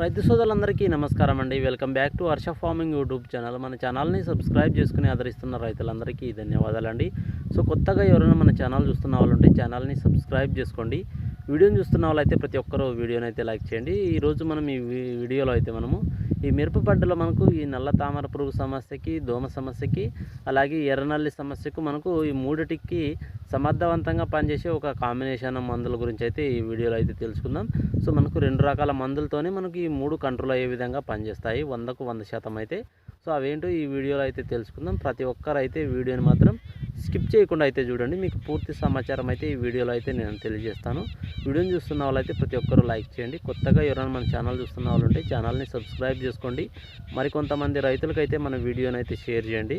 రైతు సోదరులందరికీ నమస్కారం అండి. Welcome back to Harsha farming YouTube channel. మన ఛానల్ని సబ్స్క్రైబ్ చేసుకుని ఆదరిస్తున్న రైతులందరికీ ధన్యవాదాలండి. సో కొత్తగా ఎవరైనా మన ఛానల్ చూస్తున్న వాళ్ళు ఉంటే ఛానల్ని సబ్స్క్రైబ్ చేసుకోండి. వీడియోని చూస్తున్న వాళ్ళైతే ప్రతి ఒక్కరూ వీడియోని అయితే లైక్ చేయండి. ఈరోజు మనం ఈ వీ- వీడియోలో అయితే మనము ఈ మిరప పంటలో మనకు ఈ నల్ల తామర పురుగు సమస్యకి దోమ సమస్యకి అలాగే ఎర్రనల్లి సమస్యకు మనకు ఈ మూడిటికి సమర్థవంతంగా పనిచేసే ఒక కాంబినేషన్ మందుల గురించి అయితే ఈ వీడియోలో అయితే తెలుసుకుందాం. సో మనకు రెండు రకాల మందులతోనే మనకి ఈ మూడు కంట్రోల్ అయ్యే విధంగా పనిచేస్తాయి. వందకు వంద శాతం అయితే. సో అవేంటో ఈ వీడియోలో అయితే తెలుసుకుందాం. ప్రతి ఒక్కరు అయితే వీడియోని మాత్రం స్కిప్ చేయకుండా అయితే చూడండి. మీకు పూర్తి సమాచారం అయితే ఈ వీడియోలో అయితే నేను తెలియజేస్తాను. వీడియోని చూస్తున్న వాళ్ళైతే ప్రతి ఒక్కరూ లైక్ చేయండి. కొత్తగా ఎవరైనా మన ఛానల్ చూస్తున్న వాళ్ళు ఉంటే ఛానల్ని సబ్స్క్రైబ్ చేసుకోండి. మరికొంతమంది రైతులకైతే మన వీడియోని అయితే షేర్ చేయండి.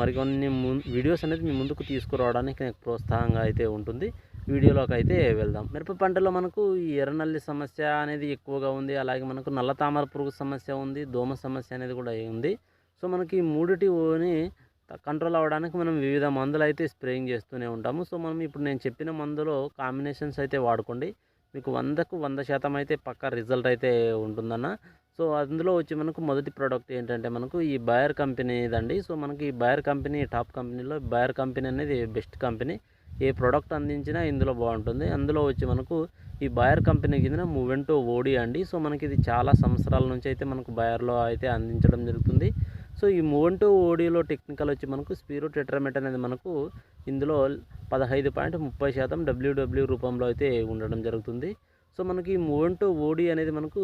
మరికొన్ని వీడియోస్ అనేది మీ ముందుకు తీసుకురావడానికి నాకు ప్రోత్సాహంగా అయితే ఉంటుంది. వీడియోలోకి అయితే వెళ్దాం. మిరప పంటలో మనకు ఈ ఎర్రనల్లి సమస్య అనేది ఎక్కువగా ఉంది. అలాగే మనకు నల్ల తామర పురుగు సమస్య ఉంది. దోమ సమస్య అనేది కూడా ఉంది. సో మనకి మూడిటి మూడిటిని కంట్రోల్ అవ్వడానికి మనం వివిధ మందులు అయితే స్ప్రేయింగ్ చేస్తూనే ఉంటాము. సో మనం ఇప్పుడు నేను చెప్పిన మందులో కాంబినేషన్స్ అయితే వాడుకోండి. మీకు వందకు వంద శాతం అయితే పక్కా రిజల్ట్ అయితే ఉంటుందన్న. సో అందులో వచ్చి మనకు మొదటి ప్రోడక్ట్ ఏంటంటే మనకు ఈ బయర్ కంపెనీదండి సో మనకి ఈ బయర్ కంపెనీ టాప్ కంపెనీలో బయర్ కంపెనీ అనేది బెస్ట్ కంపెనీ ఏ ప్రోడక్ట్ అందించినా ఇందులో బాగుంటుంది. అందులో వచ్చి మనకు ఈ బయర్ కంపెనీ కింద మూవెంటో ఓడి అండి. సో మనకి ఇది చాలా సంవత్సరాల నుంచి అయితే మనకు బయర్లో అయితే అందించడం జరుగుతుంది. సో ఈ మోంటో ఓడిలో టెక్నికల్ వచ్చి మనకు స్పీరో టెట్రామెట్ అనేది మనకు ఇందులో పదహైదు పాయింట్ ముప్పై శాతం డబ్ల్యూడబ్ల్యూ రూపంలో అయితే ఉండడం జరుగుతుంది. సో మనకి మోంటో ఓడి అనేది మనకు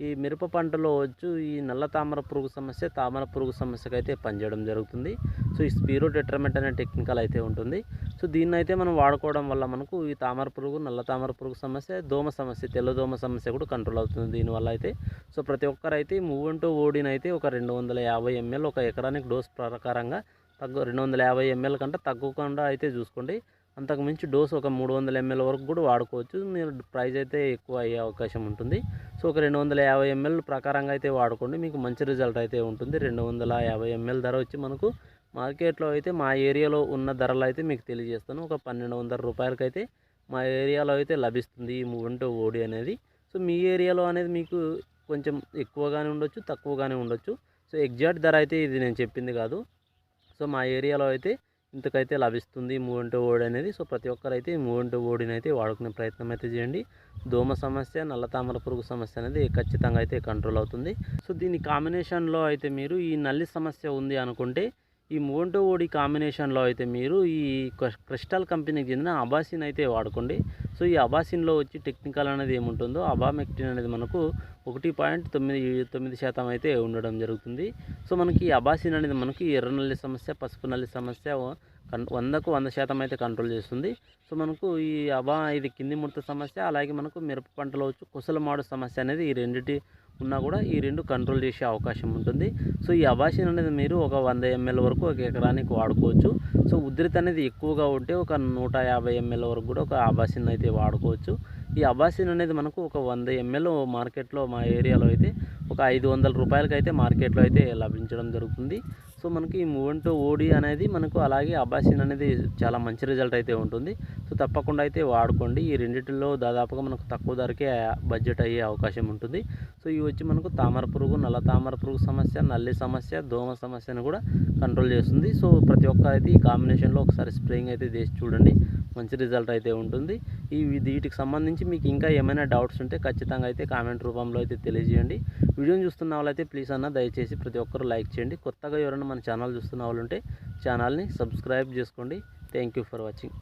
ఈ మిరప పంటలో వచ్చు ఈ నల్ల తామర పురుగు సమస్య తామర పురుగు సమస్యకు అయితే పనిచేయడం జరుగుతుంది. సో ఈ స్పీరో డిటర్మెంట్ అనే టెక్నికల్ అయితే ఉంటుంది. సో దీన్ని అయితే మనం వాడుకోవడం వల్ల మనకు ఈ తామర పురుగు నల్ల తామర పురుగు సమస్య దోమ సమస్య తెల్ల దోమ సమస్య కూడా కంట్రోల్ అవుతుంది దీనివల్ల అయితే. సో ప్రతి ఒక్కరైతే మూవంటూ ఓడిన అయితే ఒక రెండు వందల యాభై ఎంఎల్ ఒక ఎకరానికి డోస్ ప్రకారంగా తగ్గు రెండు వందల యాభై ఎంఎల్ కంటే తగ్గకుండా అయితే చూసుకోండి. అంతకు మించి డోస్ ఒక మూడు వందల ఎంఎల్ వరకు కూడా వాడుకోవచ్చు. మీరు ప్రైస్ అయితే ఎక్కువ అయ్యే అవకాశం ఉంటుంది. సో ఒక రెండు వందల యాభై ఎంఎల్ ప్రకారంగా అయితే వాడుకోండి. మీకు మంచి రిజల్ట్ అయితే ఉంటుంది. రెండు వందల యాభై ఎంఎల్ ధర వచ్చి మనకు మార్కెట్లో అయితే మా ఏరియాలో ఉన్న ధరలు అయితే మీకు తెలియజేస్తాను. ఒక పన్నెండు వందల రూపాయలకైతే మా ఏరియాలో అయితే లభిస్తుంది ఈ మూవెంటో ఓడి అనేది. సో మీ ఏరియాలో అనేది మీకు కొంచెం ఎక్కువగానే ఉండొచ్చు తక్కువగానే ఉండొచ్చు. సో ఎగ్జాక్ట్ ధర అయితే ఇది నేను చెప్పింది కాదు. సో మా ఏరియాలో అయితే ఇంతకైతే లభిస్తుంది మూవంటో ఓడి అనేది. సో ప్రతి ఒక్కరైతే ఈ మూవంటో ఓడిని అయితే వాడుకునే ప్రయత్నం అయితే చేయండి. దోమ సమస్య నల్ల తామర పురుగు సమస్య అనేది ఖచ్చితంగా అయితే కంట్రోల్ అవుతుంది. సో దీని కాంబినేషన్లో అయితే మీరు ఈ నల్లి సమస్య ఉంది అనుకుంటే ఈ మోంటో ఓడి కాంబినేషన్లో అయితే మీరు ఈ క్రిస్టల్ కంపెనీకి చెందిన అబాసిన్ అయితే వాడుకోండి. సో ఈ అబాసిన్లో వచ్చి టెక్నికల్ అనేది ఏముంటుందో అబామెక్టిన్ అనేది మనకు ఒకటి పాయింట్ తొమ్మిది తొమ్మిది శాతం అయితే ఉండడం జరుగుతుంది. సో మనకి అబాసిన్ అనేది మనకి ఎర్ర నల్లి సమస్య పసుపు నల్లి సమస్య కన్- వందకు వంద శాతం అయితే కంట్రోల్ చేస్తుంది. సో మనకు ఈ అబా ఇది కింది ముడత సమస్య అలాగే మనకు మిరప పంటలో వచ్చి కుసలమాడు సమస్య అనేది ఈ రెండిటి ఉన్నా కూడా ఈ రెండు కంట్రోల్ చేసే అవకాశం ఉంటుంది. సో ఈ అబాసిన్ అనేది మీరు ఒక వంద ఎంఎల్ వరకు ఒక ఎకరానికి వాడుకోవచ్చు. సో ఉధృతి అనేది ఎక్కువగా ఉంటే ఒక నూట యాభై ఎంఎల్ వరకు కూడా ఒక అబాషన్ అయితే వాడుకోవచ్చు. ఈ అబాసిన్ అనేది మనకు ఒక వంద ఎంఎల్ మార్కెట్లో మా ఏరియాలో అయితే ఒక ఐదు వందల రూపాయలకి అయితే మార్కెట్లో అయితే లభించడం జరుగుతుంది. సో మనకి ఈ మూవంటో ఓడి అనేది మనకు అలాగే అబాసిన్ అనేది చాలా మంచి రిజల్ట్ అయితే ఉంటుంది. సో తప్పకుండా అయితే వాడుకోండి. ఈ రెండిటిలో దాదాపుగా మనకు తక్కువ ధరకే బడ్జెట్ అయ్యే అవకాశం ఉంటుంది. సో ఇవి వచ్చి మనకు తామర పురుగు నల్ల తామర పురుగు సమస్య నల్లి సమస్య దోమ సమస్యను కూడా కంట్రోల్ చేస్తుంది. సో ప్రతి ఒక్క అయితే ఈ కాంబినేషన్లో ఒకసారి స్ప్రేయింగ్ అయితే చేసి చూడండి. మంచి రిజల్ట్ అయితే ఉంటుంది. ఈ వీటికి సంబంధించి మీకు ఇంకా ఏమైనా డౌట్స్ ఉంటే ఖచ్చితంగా అయితే కామెంట్ రూపంలో అయితే తెలియజేయండి. వీడియోని చూస్తున్న వాళ్ళైతే ప్లీజ్ అన్న దయచేసి ప్రతి ఒక్కరు లైక్ చేయండి. కొత్తగా ఎవరైనా మన ఛానల్ చూస్తున్న వాళ్ళు ఉంటే ఛానల్ని సబ్స్క్రైబ్ చేసుకోండి. Thank you for watching.